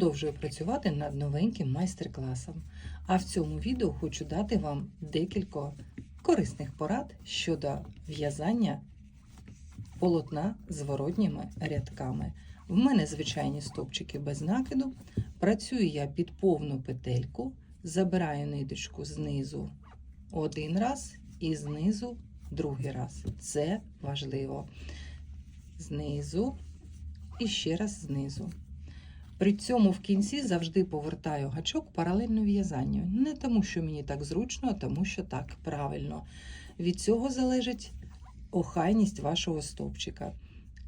Продовжую працювати над новеньким майстер-класом. А в цьому відео хочу дати вам декілька корисних порад щодо в'язання полотна зворотніми рядками. В мене звичайні стовпчики без накиду. Працюю я під повну петельку, забираю ниточку знизу один раз і знизу другий раз. Це важливо. Знизу і ще раз знизу. При цьому в кінці завжди повертаю гачок паралельно в'язанню. Не тому, що мені так зручно, а тому, що так правильно. Від цього залежить охайність вашого стовпчика.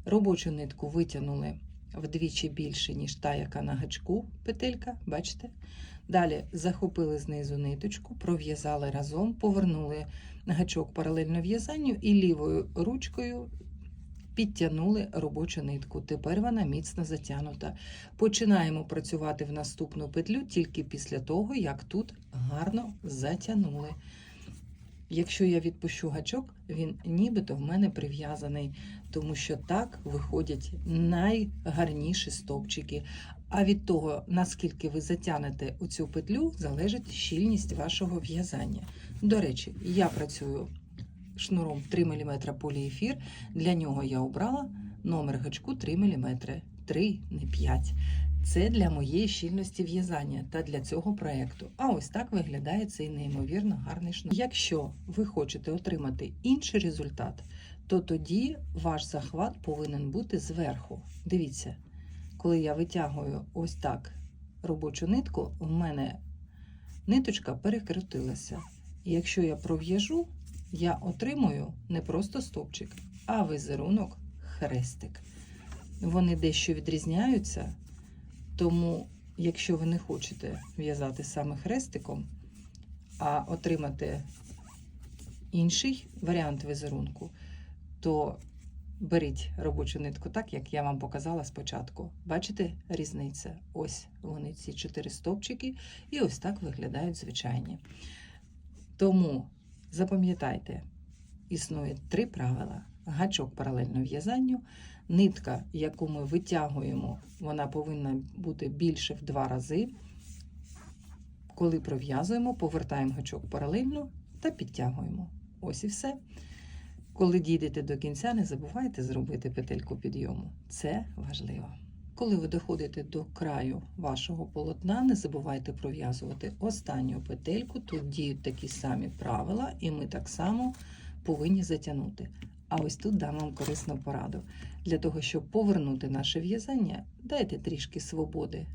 Робочу нитку витягнули вдвічі більше, ніж та, яка на гачку петелька, бачите? Далі захопили знизу ниточку, пров'язали разом, повернули гачок паралельно в'язанню і лівою ручкою підтягнули робочу нитку. Тепер вона міцно затягнута. Починаємо працювати в наступну петлю тільки після того, як тут гарно затягнули. Якщо я відпущу гачок, він нібито в мене прив'язаний, тому що так виходять найгарніші стовпчики. А від того, наскільки ви затягнете у цю петлю, залежить щільність вашого в'язання. До речі, я працюю шнуром 3 мм поліефір. Для нього я обрала номер гачку 3 мм. 3, не 5. Це для моєї щільності в'язання та для цього проєкту. А ось так виглядає цей неймовірно гарний шнур. Якщо ви хочете отримати інший результат, то тоді ваш захват повинен бути зверху. Дивіться, коли я витягую ось так робочу нитку, в мене ниточка перекрутилася. І якщо я пров'яжу, я отримую не просто стовпчик, а візерунок хрестик. Вони дещо відрізняються, тому, якщо ви не хочете в'язати саме хрестиком, а отримати інший варіант візерунку, то беріть робочу нитку так, як я вам показала спочатку. Бачите різниця? Ось вони, ці чотири стовпчики, і ось так виглядають звичайні. Тому запам'ятайте, існує три правила: гачок паралельно в'язанню. Нитка, яку ми витягуємо, вона повинна бути більше в два рази. Коли пров'язуємо, повертаємо гачок паралельно та підтягуємо. Ось і все. Коли дійдете до кінця, не забувайте зробити петельку підйому. Це важливо. Коли ви доходите до краю вашого полотна, не забувайте пров'язувати останню петельку. Тут діють такі самі правила, і ми так само повинні затягнути. А ось тут дам вам корисну пораду. Для того, щоб повернути наше в'язання, дайте трішки свободи